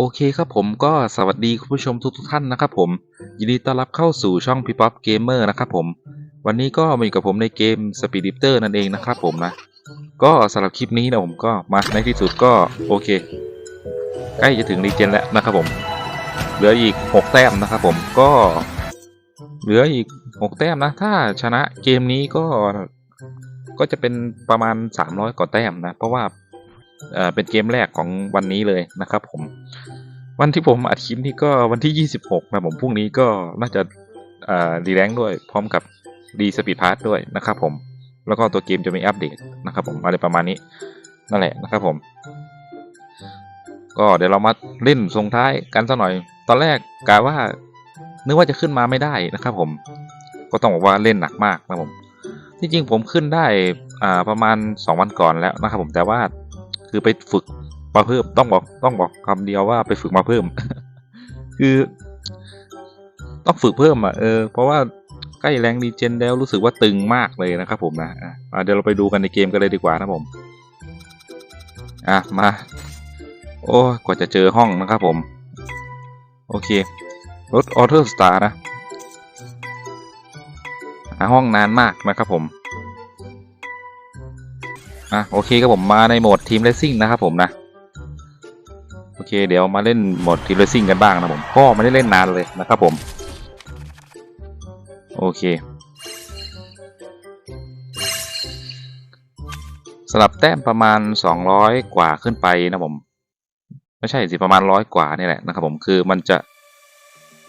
โอเคครับผมก็สวัสดีคุณผู้ชมทุกๆท่านนะครับผม ยินดีต้อนรับเข้าสู่ช่อง p ี p o p Gamer นะครับผม วันนี้ก็มาอยู่กับผมในเกม Speed Drifter นั่นเองนะครับผมนะ ก็สำหรับคลิปนี้นะผมก็มาในที่สุดก็โอเค ใกล้จะถึงรีเจนแล้วนะครับผม เหลืออีก 6 แต้มนะครับผมก็ เหลืออีก 6 แต้มนะ ถ้าชนะเกมนี้ก็ก็จะเป็นประมาณ 300 กว่าแต้มนะ เพราะว่า เอ่อเป็นเกมแรกของวันนี้เลยนะครับ ผม วันที่ผมอัดคลิปนี่ก็วันที่ 26 นะผมพรุ่งนี้ก็น่าจะเอ่อรีแรงด้วย พร้อมกับดีสปีดพาร์ทด้วยนะครับ ผม แล้วก็ตัวเกมจะมีอัปเดตนะครับ ผมอะไรประมาณนี้นั่นแหละนะครับผม ก็เดี๋ยวเรามาเล่นส่งท้ายกันสักหน่อย ตอนแรกกะว่านึกว่าจะขึ้นมาไม่ได้นะครับ ผม ก็ต้องบอกว่าเล่นหนักมากนะผมที่จริงผมขึ้นได้อ่าประมาณ 2 วันก่อนแล้วนะครับ ผมแต่ว่า คือไปฝึกมาเพิ่มต้องบอกต้องบอกคำเดียวว่าไปฝึกมาเพิ่ม คือ ต้องฝึกเพิ่มอะเออเพราะว่าใกล้แรงดีเจนแล้วรู้สึกว่าตึงมากเลยนะครับผมนะอะเดี๋ยวเราไปดูกันในเกมกันเลยดีกว่านะผม อะมา โอ้กว่าจะเจอห้องนะครับผม โอเครถออเทอร์สตาร์นะหาห้องนานมากนะครับผม อะโอเคครับผมมาในโหมดทีมเลสซิ่งนะครับผมนะโอเค เดี๋ยวมาเล่นโหมดทีมเลสซิ่งกันบ้างนะผมก็ไม่ได้เล่นนานเลยนะครับผมโอเคสลับแต้มประมาณ 200 กว่าขึ้นไปนะผมไม่ใช่สิประมาณร้อยกว่านี่แหละนะครับผมคือมันจะ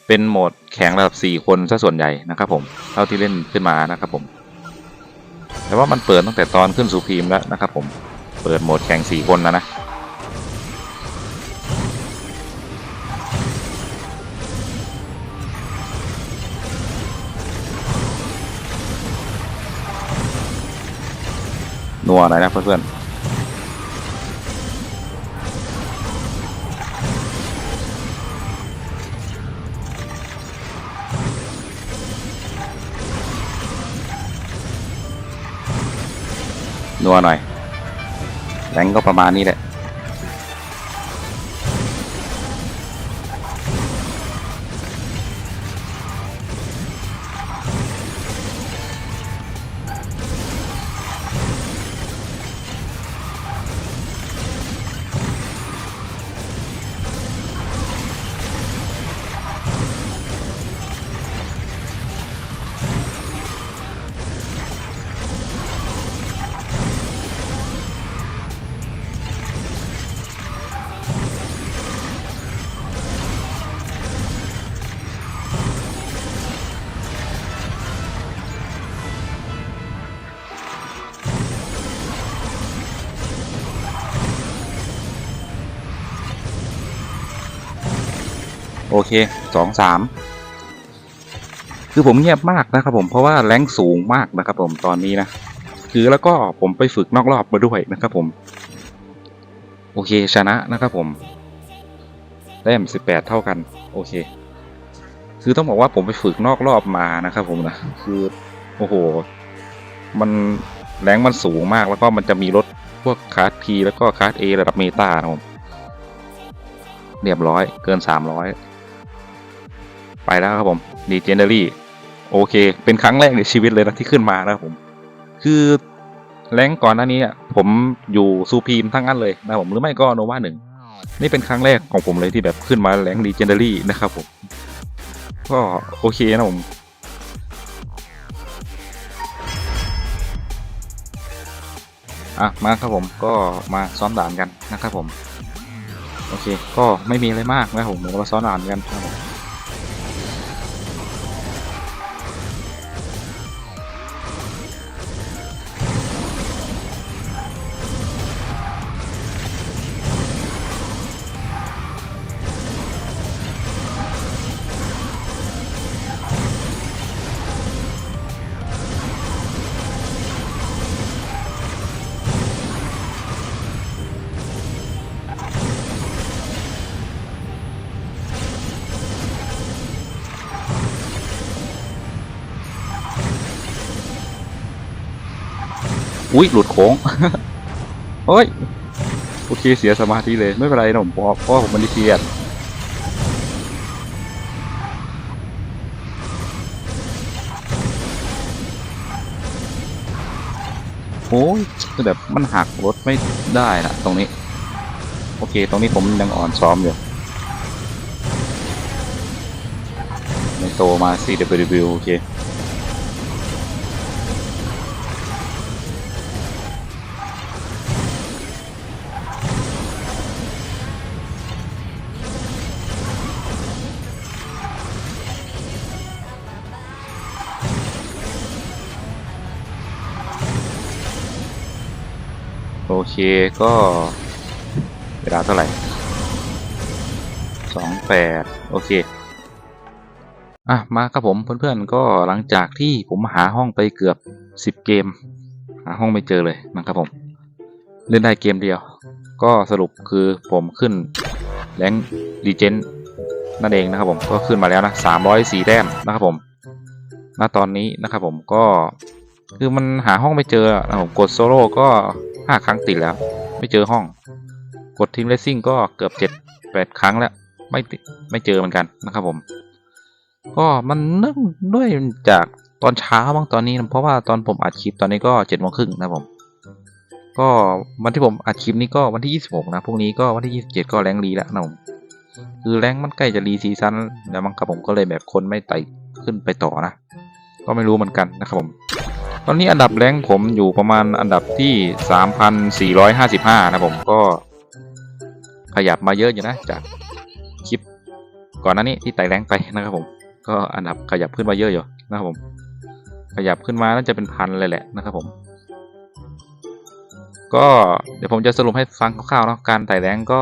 เป็นโหมดแข่งระดับ 4 คนซะส่วนใหญ่นะครับผมเท่าที่เล่นขึ้นมานะครับผม แต่ว่ามันเปิดตั้งแต่ตอนขึ้นสุพีมแล้วนะครับผมเปิดโหมดแข่ง 4 คนนะนะนัวหน่อยนะเพื่อนๆ นัวหน่อยแรงก็ประมาณนี้แหละ โอเคสองสามคือผมเงียบมากนะครับผมเพราะว่าแรงสูงมากนะครับผมตอนนี้นะคือแล้วก็ผมไปฝึกนอกรอบมาด้วยนะครับผม โอเคชนะนะครับผมแต้มสิบแปดเท่ากัน โอเค คือต้องบอกว่าผมไปฝึกนอกรอบมานะครับผมนะคือโอ้โห มันแรงมันสูงมากแล้วก็มันจะมีรถพวกคาร์ดพีแล้วก็คาร์ดเอระดับเมตานะผมเรียบร้อยเกินสามร้อย ไปแล้วครับผม Legendary โอเค เป็นครั้งแรกในชีวิตเลยนะที่ขึ้นมานะครับผม คือแรงก่อนหน้านี้ผมอยู่ซูพีมทั้งนั้นเลยนะผมหรือไม่ก็โนวาหนึ่งนี่เป็นครั้งแรกของผมเลยที่แบบขึ้นมาแรง Legendary นะครับผมก็โอเคนะผมอะมาครับผมก็มาซ้อมด่านกันนะครับผม โอเค ก็ไม่มีอะไรมากนะครับผมเดี๋ยวเรามาซ้อมด่านกันครับผม อุ้ยหลุดโค้งเฮ้ยโอเคเสียสมาธิเลยไม่เป็นไรนะผมเพราะผมมันดีเกียดโอ้ยแบบมันหักรถไม่ได้นะตรงนี้ โอเค ตรงนี้ผมยังอ่อนซ้อมอยู่ในโตมา CWW โอเค ก็เวลาเท่าไหร่สองแปดโอเค อะ มาครับผมเพื่อนๆ ก็หลังจากที่ผมหาห้องไปเกือบสิบเกม หาห้องไม่เจอเลยนะครับผม เล่นได้เกมเดียว ก็สรุปคือผมขึ้นแรงดีเจนนั่นเองนะครับผมก็ขึ้นมาแล้วนะสามร้อยสี่แต้มนะครับผมณตอนนี้นะครับผมก็คือมันหาห้องไม่เจอนะผมกดโซโล่ก็ ห้าครั้งติดแล้ว ไม่เจอห้อง กดทีมเลสซิ่งก็เกือบเจ็ดแปดครั้งแล้ว ไม่ติดไม่เจอเหมือนกันนะครับผม ก็มันเนื่องด้วยจากตอนเช้าบ้างตอนนี้นะเพราะว่าตอนผมอัดคลิปตอนนี้ก็เจ็ดโมงครึ่งนะผม ก็วันที่ผมอัดคลิปนี้ก็วันที่ยี่สิบหกนะพรุ่งนี้ก็วันที่ยี่สิบเจ็ดก็แรงรีแล้วนะผมคือแรงมันใกล้จะรีซีซั่นแล้วมั้งครับผมก็เลยแบบคนไม่ไต่ขึ้นไปต่อนะ ก็ไม่รู้เหมือนกันนะครับผม อนนี้อันดับแรงผมอยู่ประมาณอันดับที่ 3,455 นะผมก็ขยับมาเยอะอยู่นะจากคลิปก่อนหน้านี้ที่ไต่แรงไปนะครับผม ก็อันดับขยับขึ้นมาเยอะอยู่นะครับผม ขยับขึ้นมาน่าจะเป็นพันเลยแหละนะครับผม ก็เดี๋ยวผมจะสรุปให้ฟังคร่าวๆนะการไต่แรงก็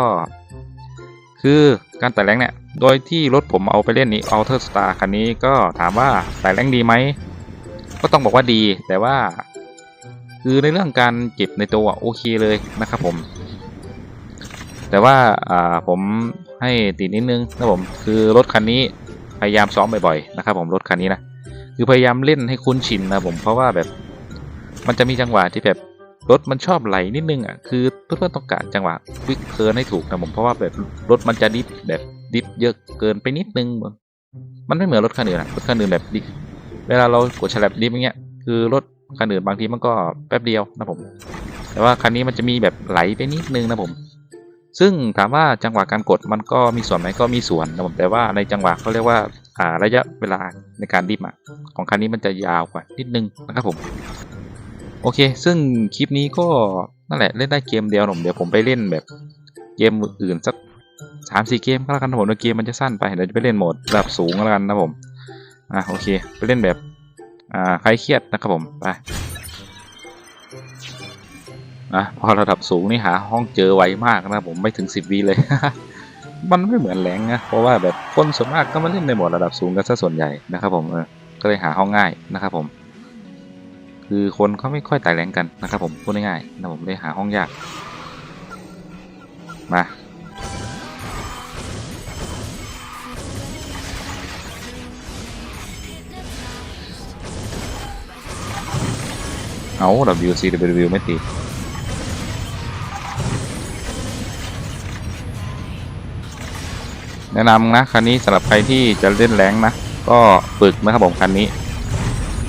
คือการไต่แรงเนี่ยโดยที่รถผมเอาไปเล่นนี้ Alter Star คันนี้ก็ถามว่าไต่แรงดีไหม ก็ต้องบอกว่าดีแต่ว่า คือในเรื่องการเก็บในตัวโอเคเลยนะครับผม แต่ว่าอ่าผมให้ติดนิดนึงนะผมคือรถคันนี้พยายามซ้อมบ่อยๆนะครับ ผมรถคันนี้นะคือพยายามเล่นให้คุ้นชินนะผมเพราะว่าแบบมันจะมีจังหวะที่แบบรถมันชอบไหลนิดนึงอะคือเพื่อนๆต้องการจังหวะควิกเคิร์นให้ถูกนะผมเพราะว่าแบบรถมันจะดิฟแบบดิฟเยอะเกินไปนิดนึงมันไม่เหมือนรถคันอื่นอะรถคันอื่นแบบดิฟ เวลาเรากดฉลับดิฟอย่างเงี้ยคือรถคันอื่นบางทีมันก็แป๊บเดียวนะผม แต่ว่าคันนี้มันจะมีแบบไหลไปนิดนึงนะผม ซึ่งถามว่าจังหวะการกดมันก็มีส่วนไหมก็มีส่วนนะผมแต่ว่าในจังหวะเขาเรียกว่าอ่าระยะเวลาในการดิฟอะของคันนี้มันจะยาวกว่านิดนึงนะครับผม โอเค ซึ่งคลิปนี้ก็นั่นแหละเล่นได้เกมเดียวนะผมเดี๋ยวผมไปเล่นแบบเกมอื่นสักสามสี่เกมก็แล้วกันนะผมนะเกมมันจะสั้นไปเดี๋ยวจะไปเล่นโหมดระดับสูงก็แล้วกันนะผม อะโอเคไปเล่นแบบอ่าใครเครียดนะครับผมไปอะพอระดับสูงนี่หาห้องเจอไวมากนะผมไม่ถึงสิบวิเลย มันไม่เหมือนแหลงนะเพราะว่าแบบคนส่วนมากก็มาเล่นในหมดระดับสูงกันซะส่วนใหญ่นะครับผมเออก็เลยหาห้องง่ายนะครับผม คือคนเขาไม่ค่อยไต่แรงกันนะครับผมพูดง่ายๆนะผมเลยหาห้องยากมา เอา WCW ไม่ติดแนะนำนะคันนี้สำหรับใครที่จะเล่นแรงนะ ก็ฝึกนะครับผมคันนี้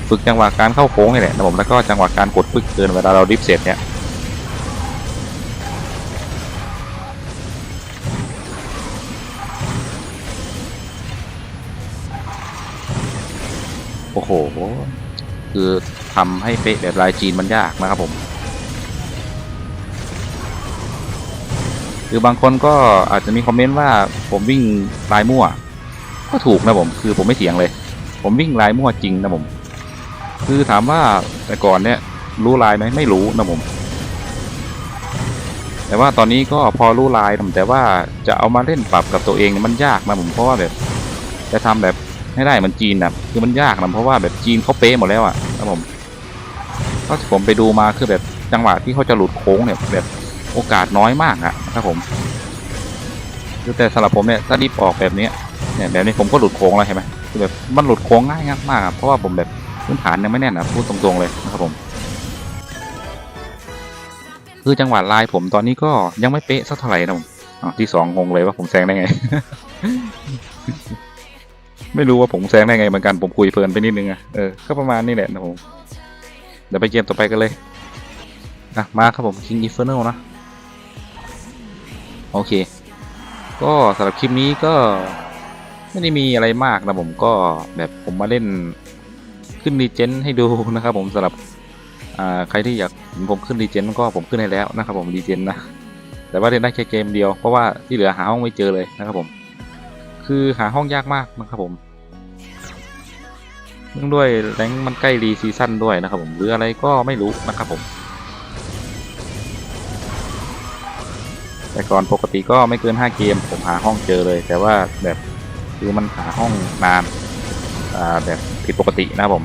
ฝึกจังหวะการเข้าโค้งนี่แหละนะผมแล้วก็จังหวะการกดปึ๊กเกินเวลาเราดิฟเสร็จเนี่ยโอ้โห คือ ทำให้เป๊ะแบบลายจีนมันยากนะครับผมคือบางคนก็อาจจะมีคอมเมนต์ว่าผมวิ่งลายมั่ว ก็ถูกนะผม คือผมไม่เถียงเลย ผมวิ่งลายมั่วจริงนะผม คือถามว่าแต่ก่อนเนี่ยรู้ลายไหมไม่รู้นะผม แต่ว่าตอนนี้ก็พอรู้ลายแต่ว่าจะเอามาเล่นปรับกับตัวเองมันยากนะผมเพราะว่าแบบจะทำแบบให้ได้มือนจีนนะคือมันยากนะเพราะว่าแบบจีนเขาเป๊ะหมดแล้วอะนะผม ก็ที่ผมไปดูมาคือแบบจังหวะที่เขาจะหลุดโค้งเนี่ยแบบโอกาสน้อยมากอะนะครับผมคือแต่สำหรับผมเนี่ยถ้าดิฟออกแบบนี้เนี่ยแบบนี้ผมก็หลุดโค้งแล้วใช่ไหมคือแบบมันหลุดโค้งง่ายมากเพราะว่าผมแบบพื้นฐานยังไม่แน่นนะพูดตรงๆเลยนะครับผมคือจังหวะลายผมตอนนี้ก็ยังไม่เป๊ะสักเท่าไหร่นะผมอ๋อที่สองงงเลยว่าผมแซงได้ไง ไม่รู้ว่าผมแซงได้ไงเหมือนกันผมคุยเพลินไปนิดนึงอะเออก็ประมาณนี้แหละนะผม เดี๋ยวไปเกมต่อไปกันเลยอะมาครับผม King Infernal นะ โอเค ก็สำหรับคลิปนี้ก็ไม่ได้มีอะไรมากนะผมก็แบบผมมาเล่นขึ้นรีเจนให้ดูนะครับผมสำหรับใครที่อยากเห็นผมขึ้นรีเจนก็ผมขึ้นให้แล้วนะครับผมรีเจนนะแต่ว่าเล่นได้แค่เกมเดียวเพราะว่าที่เหลือหาห้องไม่เจอเลยนะครับผม คือหาห้องยากมากนะครับผม เนื่องด้วยแรงมันใกล้รีซีซั่นด้วยนะครับผมหรืออะไรก็ไม่รู้นะครับผม แต่ก่อนปกติก็ไม่เกิน 5 เกม ผมหาห้องเจอเลย แต่ว่าแบบคือมันหาห้องนานแบบผิดปกตินะครับผม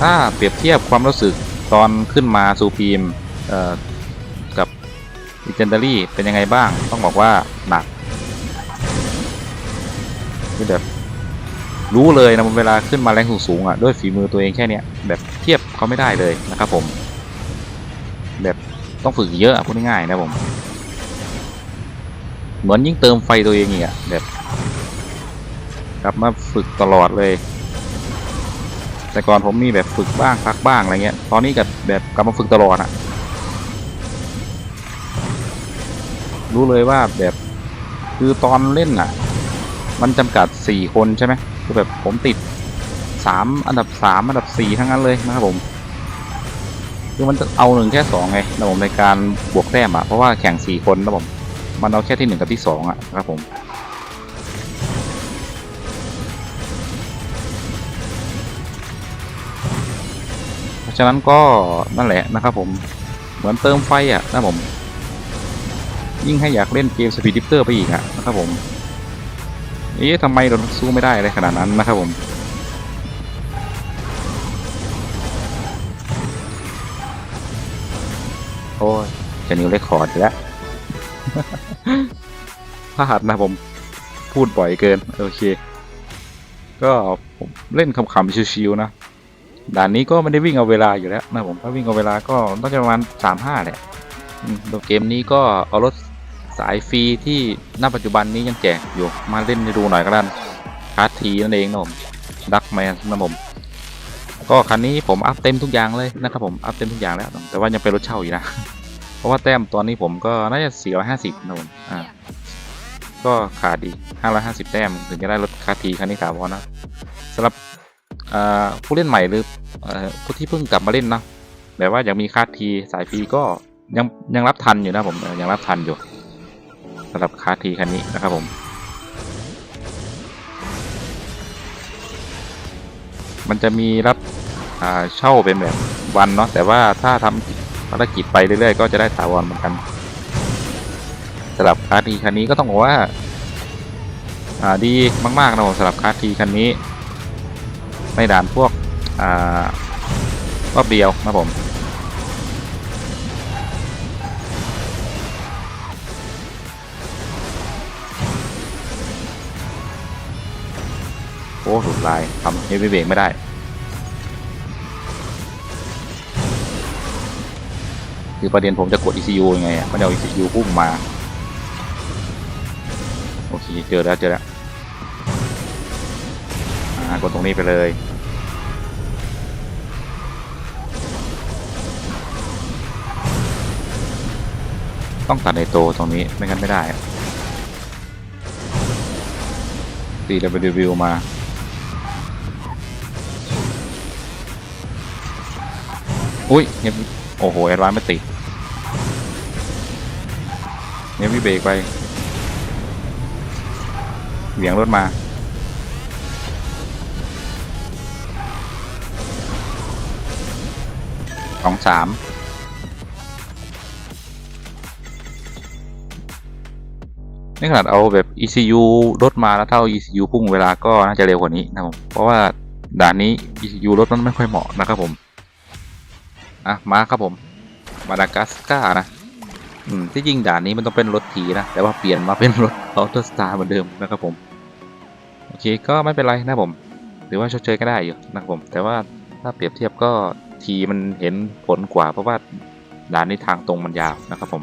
ถ้าเปรียบเทียบความรู้สึกตอนขึ้นมาซูพีมเอ่อ Legendary เป็นยังไงบ้าง ต้องบอกว่าหนักคือแบบรู้เลยนะเวลาขึ้นมาแรงสูงๆอะด้วยฝีมือตัวเองแค่เนี้ยแบบเทียบเขาไม่ได้เลยนะครับผม แบบต้องฝึกเยอะพูดง่ายๆนะผม เหมือนยิ่งเติมไฟตัวเองอีกอะแบบกลับมาฝึกตลอดเลย แต่ก่อนผมมีแบบฝึกบ้างพักบ้างอะไรเงี้ย ตอนนี้กับแบบกลับมาฝึกตลอดอะ รู้เลยว่าแบบคือตอนเล่นอะมันจำกัดสี่คนใช่ไหมคือแบบผมติดสามอันดับสามอันดับสี่ทั้งนั้นเลยนะครับผมคือมันจะเอาหนึ่งแค่สองไงนะผมในการบวกแต้มอะเพราะว่าแข่งสี่คนนะผมมันเอาแค่ที่หนึ่งกับที่สองอะนะครับผมเพราะฉะนั้นก็นั่นแหละนะครับผมเหมือนเติมไฟอะนะผม ยิ่งให้อยากเล่นเกมสปีดดิฟเตอร์ไปอีกอะนะครับผมเอ๊ะทำไมเราสู้ไม่ได้อะไรขนาดนั้นนะครับผมโอ้ยจะนิวเรคคอร์ดแล้วพลาดนะผมพูดบ่อยเกิน โอเค ก็ผมเล่นคำๆชิวๆนะด่านนี้ก็ไม่ได้วิ่งเอาเวลาอยู่แล้วนะผมถ้าวิ่งเอาเวลาก็ต้องจะประมาณสามห้าแหละเกมนี้ก็เอารถ สายฟรีที่ณปัจจุบันนี้ยังแจกอยู่มาเล่นดูหน่อยก็แล้วกันคาร์ทีนั่นเองนะผมดักแมนนะผมก็คันนี้ผมอัพเต็มทุกอย่างเลยนะครับผมอัพเต็มทุกอย่างแล้วแต่ว่ายังเป็นรถเช่าอยู่นะเพราะว่าแต้มตอนนี้ผมก็น่าจะ450นะผมอ่าก็ขาดดี550 แต้มถึงจะได้รถคาร์ทีคันนี้ถาวรนะสำหรับผู้เล่นใหม่หรือผู้ที่เพิ่งกลับมาเล่นนะแบบว่ายังมีคาร์ทีสายฟรีก็ยังยังรับทันอยู่นะผมยังรับทันอยู่ สำหรับคาทีคันนี้นะครับผม มันจะมีรับเช่าเป็นแบบวันเนาะแต่ว่าถ้าทำภารกิจไปเรื่อยๆ ก็จะได้ถาวรเหมือนกันสำหรับคาทีคันนี้ก็ต้องบอกว่าดีมากๆนะผมสำหรับคาทีคันนี้ในด่านพวกรอบเดียวนะผม อ้หลุดลายทำเฮฟวี่เบรกไม่ได้ คือประเด็นผมจะกด ECU ยังไงอะมันเอา ECU พุ่งมา โอเค เจอแล้วเจอแล้วอ่ากดตรงนี้ไปเลยต้องตัดในโตตรงนี้ไม่งั้นไม่ได้ตีแล้วไปรีวิวมา อุ้ยเงียบโอ้โหแอดวานไม่ติดเงียบวิเบรกไปเหวี่ยงรถมา สองสามนี่ขนาดเอาแบบ ECU ลดมาแล้วเท่า ECU พุ่งเวลาก็น่าจะเร็วกว่านี้นะครับผม เพราะว่าด่านนี้ ECU รถมันไม่ค่อยเหมาะนะครับผม อะมาครับผม มาดากัสกานะอืมที่จริงด่านนี้มันต้องเป็นรถทีนะ แต่ว่าเปลี่ยนมาเป็นรถออโตสตาร์เหมือนเดิมนะครับผม โอเคก็ไม่เป็นไรนะผม หรือว่าชดเชยก็ได้อยู่นะครับผม แต่ว่าถ้าเปรียบเทียบก็ทีมันเห็นผลกว่า เพราะว่าด่านนี้ทางตรงมันยาวนะครับผม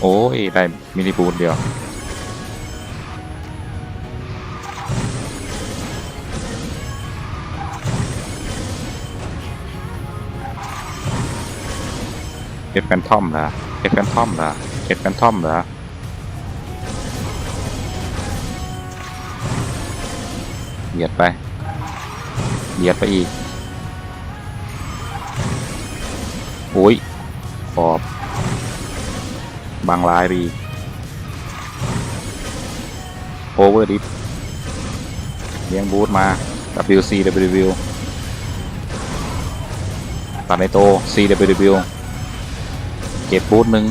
โอ้ยได้มินิบูนเดียว เอ็ดแฟนทอมเหรอเอ็ดแฟนทอมเหรอเอ็ดแฟนทอมเหรอเหยียดไป เหยียดไปอีก โอ้ยขอบบางลายไปอีกโอเวอร์ดิฟเลี้ยงบูทมา WC WW ตัดในโต CWW เก็บบูทหนึ่ง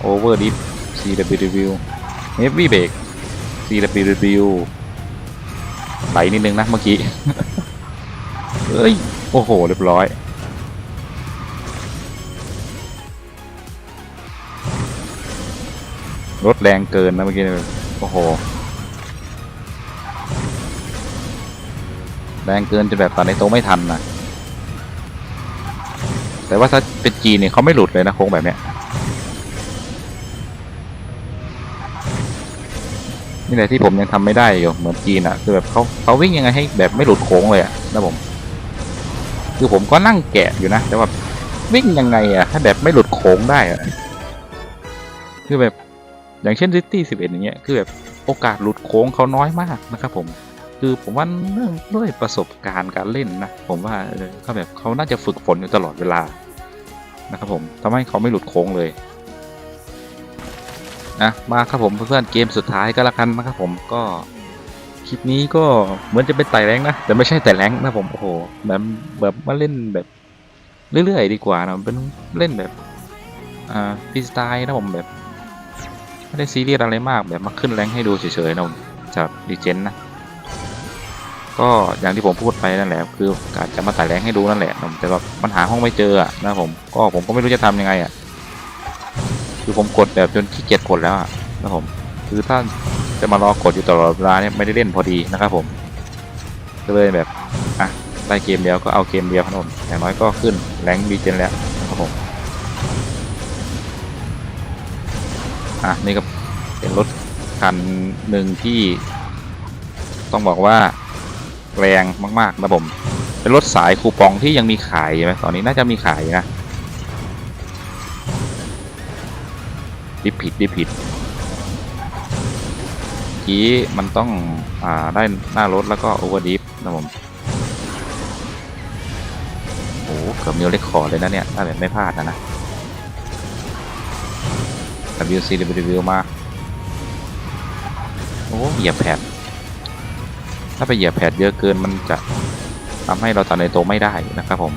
โอเวอร์ดิฟ CWW เฮฟวี่เบรก CWW ไหลนิดนึงนะเมื่อกี้ เฮ้ย โอ้โห เรียบร้อยรถแรงเกินนะเมื่อกี้โอ้โห แรงเกินจนแบบตอนในโต๊ะไม่ทันนะ แต่ว่าถ้าเป็นจีนเนี่ยเขาไม่หลุดเลยนะโค้งแบบเนี้ยนี่แหละที่ผมยังทำไม่ได้อยู่เหมือนจีนอะคือแบบเขาเขาวิ่งยังไงให้แบบไม่หลุดโค้งเลยอะนะผม คือผมก็นั่งแกะอยู่นะแต่ว่าวิ่งยังไงอะให้แบบไม่หลุดโค้งได้อะคือแบบอย่างเช่นซิตี้สิบเอ็ดอย่างเงี้ยคือแบบโอกาสหลุดโค้งเขาน้อยมากนะครับผม คือผมว่าเนื่องด้วยประสบการณ์การเล่นนะ ผมว่าเออเขาแบบเขาน่าจะฝึกฝนอยู่ตลอดเวลานะครับผมทำให้เขาไม่หลุดโค้งเลยนะมาครับผมเพื่อนๆเกมสุดท้ายก็แล้วกันนะครับผมก็คลิปนี้ก็เหมือนจะเป็นไต่แรงนะแต่ไม่ใช่ไต่แรงนะผมโอ้โหแบบแบบมาเล่นแบบเรื่อยๆดีกว่านะเป็นเล่นแบบอ่าฟรีสไตล์นะผมแบบไม่ได้ซีเรียสอะไรมากแบบมาขึ้นแรงให้ดูเฉยๆนะจากดีเจนนะ ก็อย่างที่ผมพูดไปนั่นแหละคืออาจจะมาไต่แรงให้ดูนั่นแหละผมแต่ว่าปัญหาห้องไม่เจออะนะผมก็ผมก็ไม่รู้จะทำยังไงอะคือผมกดแบบจนขี้เกียจกดแล้วอะนะผม คือถ้าจะมารอกดอยู่ตลอดเวลาเนี่ยไม่ได้เล่นพอดีนะครับผม ก็เลยแบบอะได้เกมเดียวก็เอาเกมเดียวครับผมอย่างน้อยก็ขึ้นแรงดีเจนแล้วนะครับผมอะนี่ก็เป็นรถคันหนึ่งที่ต้องบอกว่า แรงมากๆนะผม เป็นรถสายคูปองที่ยังมีขายไหมตอนนี้น่าจะมีขายนะดิผิดดิผิดกี้มันต้องอ่าได้หน้ารถแล้วก็โอเวอร์ดิฟนะผมโอ้เกือบมิวเล็กคอร์เลยนะเนี่ย ถ้าแบบไม่พลาดนะนะ WC W มา โอ้เหยียบแผ่น ถ้าไปเหยียบแผดเยอะเกินมันจะทำให้เราตัดในโตวไม่ได้นะครับผม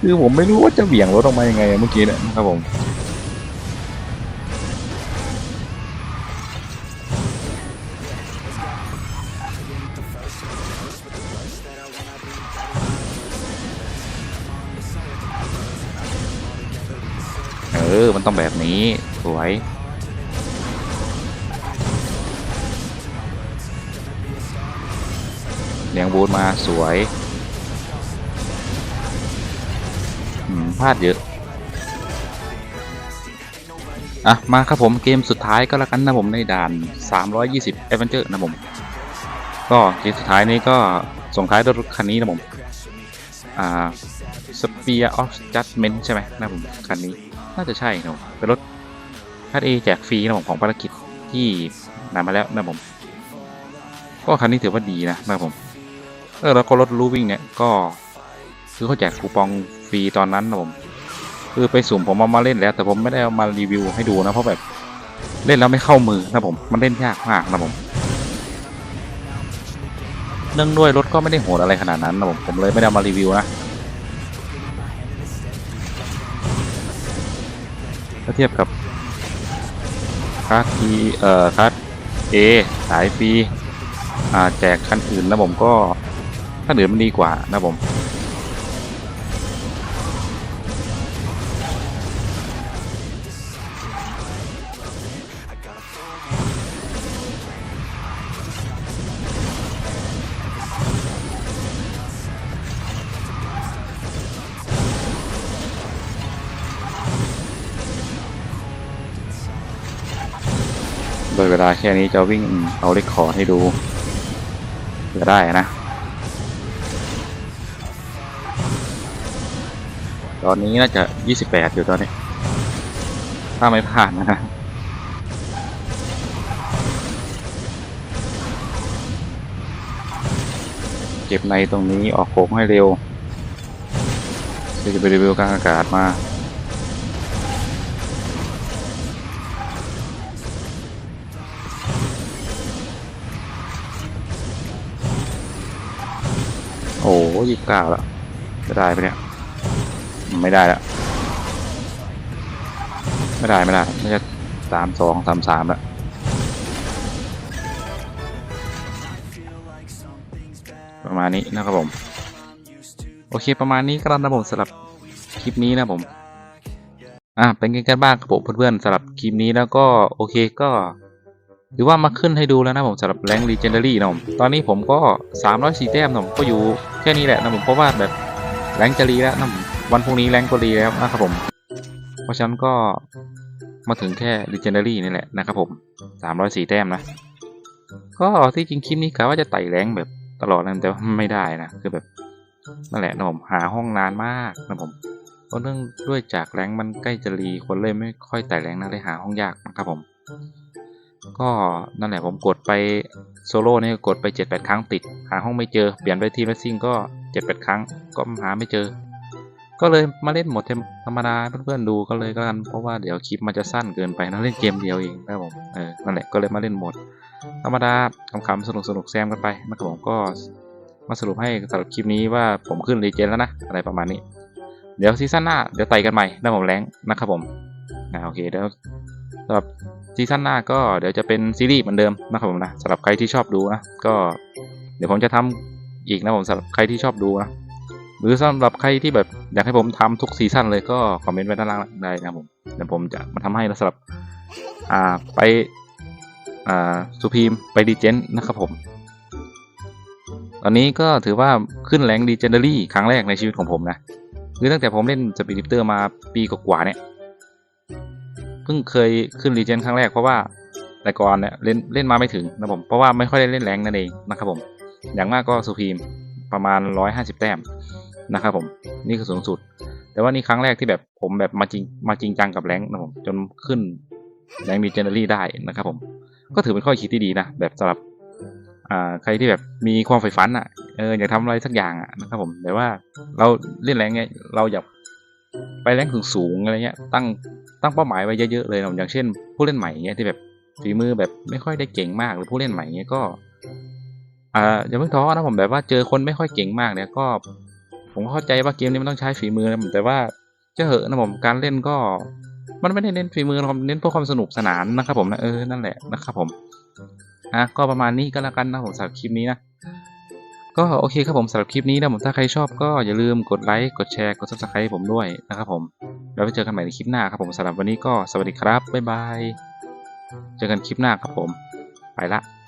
คือผมไม่รู้ว่าจะเบี่ยงรถออกมายังไงเมื่อกี้เนี่ยนะครับผม ออ มันต้องแบบนี้ สวย เลี้ยงบูทมาสวยพลาดเยอะ อะ มาครับผมเกมสุดท้ายก็แล้วกันนะผมในด่าน 320 Adventure นะผม ก็เกมสุดท้ายนี้ก็ส่งท้ายด้วยรถคันนี้นะผม อ่า Spear of Judgment ใช่ไหมนะผม คันนี้ น่าจะใช่นะผมเป็นรถคัดเอแจกฟรีนะผมของภารกิจที่นำมาแล้วนะผม ก็คันนี้ถือว่าดีนะนะผม เออแล้วก็รถรูวิ่งเนี่ยก็คือเขาแจกคูปองฟรีตอนนั้นนะผม คือไปสุ่มผมเอามาเล่นแล้ว แต่ผมไม่ได้เอามารีวิวให้ดูนะเพราะแบบเล่นแล้วไม่เข้ามือนะผม มันเล่นยากมากนะผมเนื่องด้วยรถก็ไม่ได้โหดอะไรขนาดนั้นนะผมผมเลยไม่ได้มารีวิวนะ ทียบกับคัสทีเอ่อคัสเอสายปีอ่าแจกคันอื่นนะผมก็คันอื่นมันดีกว่านะผม ยเวลาแค่นี้จะวิ่งเอาเลคคอร์ให้ดูจะได้นะ ตอนนี้น่าจะ 28 อยู่ตอนนี้ ถ้าไม่ผ่านนะฮะเก็บในตรงนี้ออกโค้งให้เร็วเดี๋ยวจะไปรีวิวกลางอากาศมา โอ้ยี่สิบเก้าแล้วจะได้ไหมเนี่ย ไม่ได้แล้วไม่ได้ไม่ได้ไม่ใช่สามสองสามสามแล้วประมาณนี้นะครับผม โอเคประมาณนี้ก็แล้วนะผมสำหรับคลิปนี้นะผม อะเป็นไงกันบ้างครับผมเพื่อนๆสำหรับคลิปนี้แล้วก็โอเคก็ ถือว่ามาขึ้นให้ดูแล้วนะผมสำหรับแรงลีเจนเดารี่นะผมตอนนี้ผมก็304แต้มนะผมก็อยู่แค่นี้แหละนะผมเพราะว่าแบบแรงจะรีแล้วนะผมวันพรุ่งนี้แรงก็รีแล้วนะครับผม เพราะฉะนั้นก็มาถึงแค่ลีเจนเดารี่นี่แหละนะครับผม304แต้มนะก็ที่จริงคลิปนี้กะว่าจะไต่แรงแบบตลอดนะแต่ว่าไม่ได้นะคือแบบนั่นแหละนะผมหาห้องนานมากนะผมเพราะเนื่องด้วยจากแรงมันใกล้จะรีคนเลยไม่ค่อยไต่แรงนะเลยหาห้องยากนะครับผม ก็นั่นแหละผมกดไปโซโล่เนี่ยกดไป 7-8 ครั้งติด หาห้องไม่เจอ เปลี่ยนไปทีมเลสซิ่งก็ 7-8 ครั้งก็หาไม่เจอ ก็เลยมาเล่นหมดธรรมดาเพื่อนๆดูก็เลยก็กันเพราะว่าเดี๋ยวคลิปมันจะสั้นเกินไปนะเล่นเกมเดียวเองนะครับผมเออนั่นแหละก็เลยมาเล่นหมด ธรรมดาคำๆสนุกสนุกแซมกันไปนะครับผมก็มาสรุปให้สำหรับคลิปนี้ว่าผมขึ้นรีเจนแล้วนะอะไรประมาณนี้ เดี๋ยวซีซั่นหน้าเดี๋ยวไต่กันใหม่นะผมแรงนะครับผมอ่าโอเคเดี๋ยวสำหรับ ซีซั่นหน้าก็เดี๋ยวจะเป็นซีรีส์เหมือนเดิมนะครับผมนะสำหรับใครที่ชอบดูนะก็เดี๋ยวผมจะทำอีกนะผมสำหรับใครที่ชอบดูนะหรือสำหรับใครที่แบบอยากให้ผมทำทุกซีซั่นเลยก็คอมเมนต์ไว้ด้านล่างได้นะผมเดี๋ยวผมจะมาทำให้นะสำหรับอ่าไปอ่าสุพีมไปดีเจนนะครับผม ตอนนี้ก็ถือว่าขึ้นแรงดีเจนเดอรี่ครั้งแรกในชีวิตของผมนะคือตั้งแต่ผมเล่นสปีดดิปเตอร์มาปีกว่าๆเนี่ย พิ่งเคยขึ้นรีเจนครั้งแรกเพราะว่าแต่ก่อนเนี่ยเล่นเล่นมาไม่ถึงนะผมเพราะว่าไม่ค่อยได้เล่นแรงนั่นเองนะครับผม อย่างมากก็สุพีมประมาณ 150 แต้มนะครับผมนี่คือสูงสุด แต่ว่านี่ครั้งแรกที่แบบผมแบบมาจริงมาจริงจังกับแรงนะผมจนขึ้นแรงดีเจนเดอรี่ได้นะครับผม ก็ถือเป็นข้อคิดที่ดีนะแบบสำหรับอ่าใครที่แบบมีความใฝ่ฝันอะเอออยากทำอะไรสักอย่างอะนะครับผมแต่ว่าเราเล่นแรงเงี้ยเราอยากไปแรงสูงสูงๆอะไรเงี้ยตั้ง ตั้งเป้าหมายไว้เยอะๆเลยนะอย่างเช่น ผู้เล่นใหม่เงี้ยที่แบบฝีมือแบบไม่ค่อยได้เก่งมาก หรือผู้เล่นใหม่เงี้ยก็อ่าอย่าเพิ่งท้อนะผมแบบว่าเจอคนไม่ค่อยเก่งมากเนี่ยก็ ผมเข้าใจว่าเกมนี้มันต้องใช้ฝีมือนะผมแต่ว่าเจะเหอะนะผมการเล่นก็ มันไม่ได้เน้นฝีมือหรอกเน้นเพื่อความสนุกสนานนะครับผมนะเออนั่นแหละนะครับผมอะก็ประมาณนี้ก็แล้วกันนะผมสำหรับคลิปนี้นะ ก็โอเคครับผมสำหรับคลิปนี้นะผมถ้าใครชอบก็อย่าลืมกดไลค์กดแชร์กด subscribe ให้ผมด้วยนะครับผมแล้วไปเจอกันใหม่ในคลิปหน้าครับผมสำหรับวันนี้ก็สวัสดีครับบ๊ายบายเจอกันคลิปหน้าครับผมไปละ